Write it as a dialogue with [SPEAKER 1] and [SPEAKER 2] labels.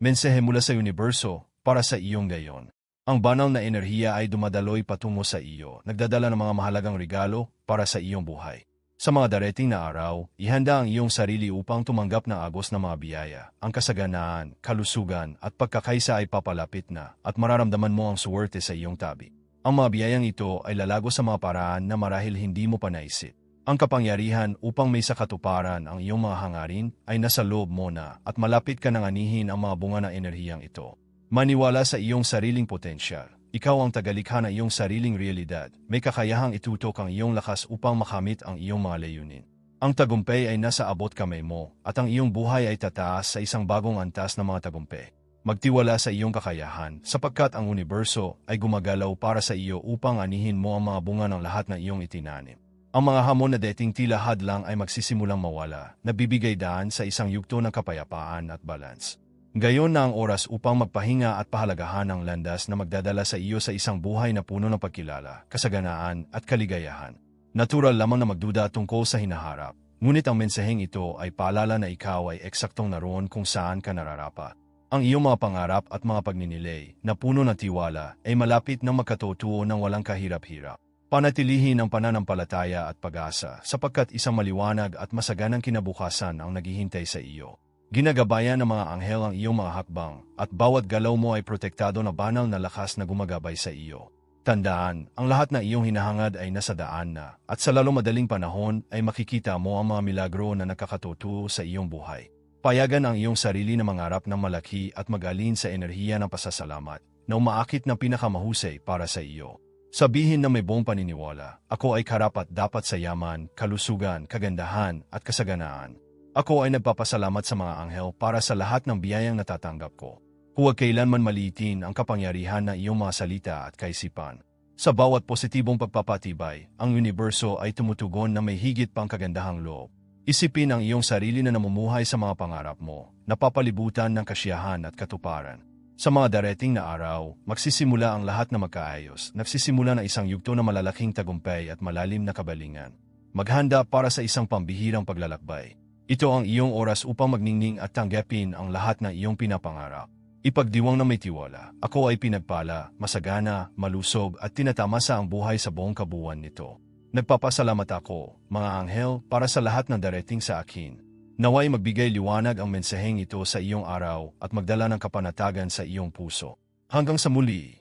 [SPEAKER 1] Mensahe mula sa universo para sa iyong gayon. Ang banal na enerhiya ay dumadaloy patungo sa iyo, nagdadala ng mga mahalagang regalo para sa iyong buhay. Sa mga darating na araw, ihanda ang iyong sarili upang tumanggap ng agos na mga biyaya. Ang kasaganaan, kalusugan at pagkakaisa ay papalapit na at mararamdaman mo ang suwerte sa iyong tabi. Ang mga biyayang ito ay lalago sa mga paraan na marahil hindi mo pa naisip. Ang kapangyarihan upang may sakatuparan ang iyong mga hangarin ay nasa loob mo na at malapit ka nang anihin ang mga bunga ng enerhiyang ito. Maniwala sa iyong sariling potensyal ikaw ang tagalikha ng iyong sariling realidad. May kakayahang itutok ang iyong lakas upang makamit ang iyong mga layunin. Ang tagumpay ay nasa abot kamay mo at ang iyong buhay ay tataas sa isang bagong antas ng mga tagumpay. Magtiwala sa iyong kakayahan sapagkat ang universo ay gumagalaw para sa iyo upang anihin mo ang mga bunga ng lahat ng iyong itinanim. Ang mga hamon na dating tila hadlang ay magsisimulang mawala, nabibigay daan sa isang yugto ng kapayapaan at balance. Gayon na ang oras upang magpahinga at pahalagahan ang landas na magdadala sa iyo sa isang buhay na puno ng pagkilala, kasaganaan at kaligayahan. Natural lamang na magduda tungkol sa hinaharap, ngunit ang mensaheng ito ay paalala na ikaw ay eksaktong naroon kung saan ka nararapa. Ang iyong mga pangarap at mga pagninilay na puno ng tiwala ay malapit ng magkatotoo ng walang kahirap-hirap. Panatilihin ang pananampalataya at pag-asa sapagkat isang maliwanag at masaganang kinabukasan ang naghihintay sa iyo. Ginagabayan ng mga anghel ang iyong mga hakbang at bawat galaw mo ay protektado na banal na lakas na gumagabay sa iyo. Tandaan, ang lahat na iyong hinahangad ay nasa daan na at sa lalo madaling panahon ay makikita mo ang mga milagro na nakakatuto sa iyong buhay. Payagan ang iyong sarili na mangarap ng malaki at mag-alin sa enerhiya ng pasasalamat na umaakit ng pinakamahusay para sa iyo. Sabihin na may buong paniniwala, ako ay karapat dapat sa yaman, kalusugan, kagandahan at kasaganaan. Ako ay nagpapasalamat sa mga anghel para sa lahat ng biyayang natatanggap ko. Huwag kailanman malitin ang kapangyarihan ng iyong mga salita at kaisipan. Sa bawat positibong pagpapatibay, ang universo ay tumutugon na may higit pang kagandahang loob. Isipin ang iyong sarili na namumuhay sa mga pangarap mo, napapalibutan ng kasiyahan at katuparan. Sa mga darating na araw, magsisimula ang lahat na magkaayos, nagsisimula na isang yugto na malalaking tagumpay at malalim na kabalingan. Maghanda para sa isang pambihirang paglalakbay. Ito ang iyong oras upang magningning at tanggapin ang lahat ng iyong pinapangarap. Ipagdiwang na may tiwala, ako ay pinagpala, masagana, malusog at tinatamasa ang buhay sa buong kabuuan nito. Nagpapasalamat ako, mga anghel, para sa lahat ng darating sa akin. Naway magbigay liwanag ang mensaheng ito sa iyong araw at magdala ng kapanatagan sa iyong puso. Hanggang sa muli!